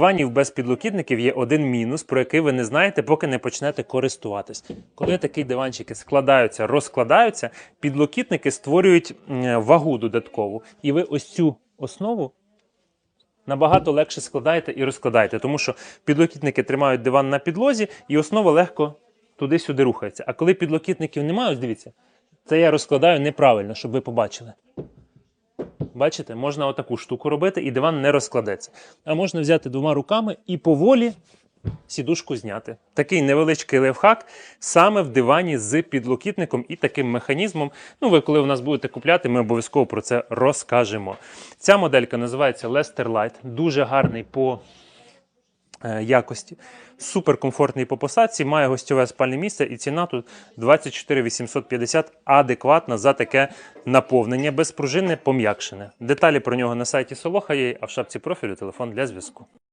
Диванів без підлокітників є один мінус, про який ви не знаєте, поки не почнете користуватись. Коли такі диванчики складаються, розкладаються, підлокітники створюють вагу додаткову. І ви ось цю основу набагато легше складаєте і розкладаєте, тому що підлокітники тримають диван на підлозі, і основа легко туди-сюди рухається. А коли підлокітників немає, ось дивіться, це я розкладаю неправильно, щоб ви побачили. Бачите, можна отаку штуку робити, і диван не розкладеться. А можна взяти двома руками і поволі сідушку зняти. Такий невеличкий лайфхак саме в дивані з підлокітником і таким механізмом. Ну, ви коли у нас будете купляти, ми обов'язково про це розкажемо. Ця моделька називається Lester Light, дуже гарний по якості. Супер комфортний по посадці, має гостьове спальне місце і ціна тут 24 850 адекватна за таке наповнення безпружинне, пом'якшене. Деталі про нього на сайті Солоха є, а в шапці профілю телефон для зв'язку.